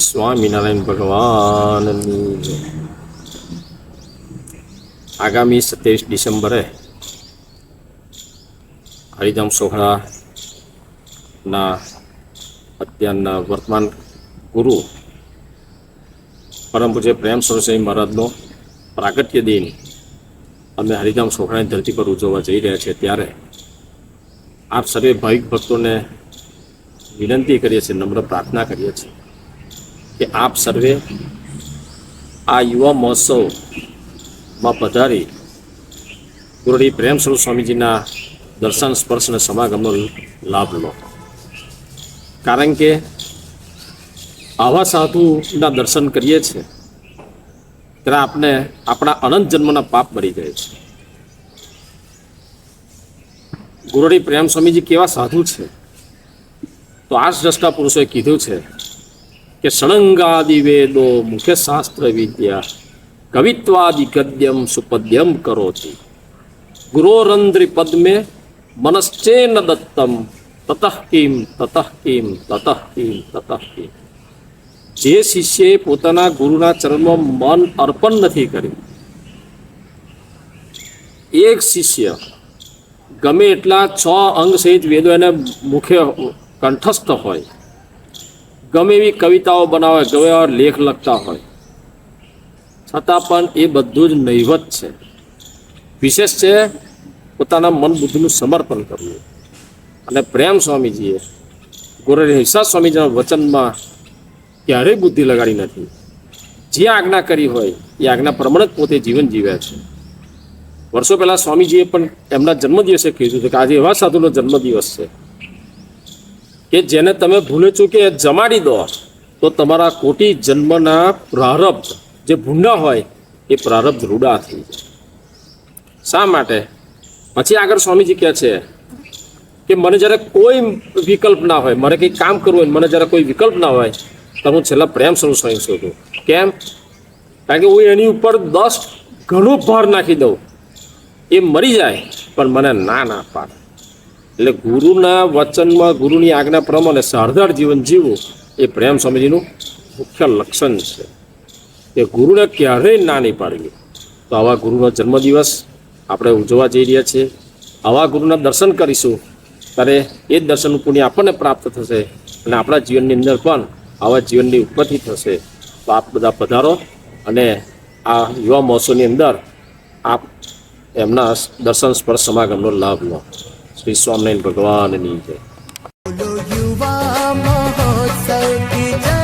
સ્વામિનારાયણ ભગવાનની આગામી સત્યાવીસ ડિસેમ્બરે હરિધામ સોહળાના અત્યારના વર્તમાન ગુરુ પરમ પૂજ્ય પ્રેમ સરસ્વતી મહારાજનો પ્રાગટ્ય દિન અમે હરિધામ સોહળાની ધરતી પર ઉજવવા જઈ રહ્યા છીએ ત્યારે આપ સર્વે ભાવિક ભક્તોને વિનંતી કરીએ છીએ, નમ્ર પ્રાર્થના કરીએ છીએ. કે આપ સર્વે આ યુવા મહોત્સવમાં પધારી ગુરુડી પ્રેમ સ્વરૂપ સ્વામીજીના દર્શન, સ્પર્શ અને સમાગમનો લાભ લો. કારણ કે આવા સાધુના દર્શન કરીએ છીએ, ત્યારે આપણે આપણા અનંત જન્મના પાપ મરી જાય છે. ગુરુડી પ્રેમ સ્વામીજી કેવા સાધુ છે? તો આ જ દ્રષ્ટા પુરુષોએ કીધું છે કે ષણંગાદિ વેદો મુખ્ય શાસ્ત્ર વિદ્યા કવિત્વાદિ ગદ્યમ સુપદ્યમ કરોતિ ગુરોરંદ્રિ પદ્મે મનશ્ચેન દત્તમ તતઃ કિમ તતઃ કિમ તતઃ કિમ તતઃ કિમ જે શિષ્યએ પોતાના ગુરુના ચરણમાં મન અર્પણ નથી કર્યું એક શિષ્ય ગમે એટલા છ અંગ સહિત વેદો એને મુખ્ય કંઠસ્થ હોય। ગમે એવી કવિતાઓ બનાવે ગમે લેખ લખતા હોય. છતાં પણ એ બધું જ નૈવત છે. વિશેષ છે પોતાના મન બુદ્ધિનું સમર્પણ કરવું. અને પ્રેમ સ્વામીજીએ ગુરુ હિંસા સ્વામીજીના વચનમાં ક્યારેય બુદ્ધિ લગાડી નથી. જે આજ્ઞા કરી હોય, એ આજ્ઞા પ્રમાણે જ પોતે જીવન જીવ્યા છે. વર્ષો પહેલાં સ્વામીજીએ પણ એમના જન્મદિવસે કીધું હતું કે આજે એવા સાધુનો જન્મદિવસ છે. કે જેને તમે ભૂલે ચૂકે જમાડી દો તો તમારા કોટી જન્મના પ્રારબ્ધ જે ભૂંડા હોય, એ પ્રારબ્ધ રૂડા થઈ જાય. શા માટે? પછી આગળ સ્વામીજી કહે છે કે મને જ્યારે કોઈ વિકલ્પ ના હોય, મારે કંઈ કામ કરવું હોય, મને જ્યારે કોઈ વિકલ્પ ના હોય, તો હું છેલ્લા પ્રેમ સ્વરૂપ સ્વામી શોધું. કેમ? કારણ કે હું એની ઉપર દસ ઘણો ભાર નાખી દઉં. એ મરી જાય, પણ મને ના ના પાડે. એટલે ગુરુના વચનમાં ગુરુની આજ્ઞા પ્રમાણે સારદાર જીવન જીવવું એ પ્રેમ સ્વામીજીનું મુખ્ય લક્ષણ છે. કે ગુરુને ક્યારેય ના નહીં પાડવી તો આવા ગુરુનો જન્મદિવસ આપણે ઉજવવા જઈ રહ્યા છીએ. આવા ગુરુના દર્શન કરીશું. ત્યારે એ જ દર્શનનું પુણ્ય આપણને પ્રાપ્ત થશે અને આપણા જીવનની અંદર પણ આવા જીવનની ઉત્પત્તિ થશે. તો આપ બધા પધારો અને આ યુવા મહોત્સવની અંદર આપ એમના દર્શન સ્પર્શ સમાગમનો લાભ લો. શ્રી સ્વામિનારાયણ ભગવાનની જય. યુવા મહોત્સવ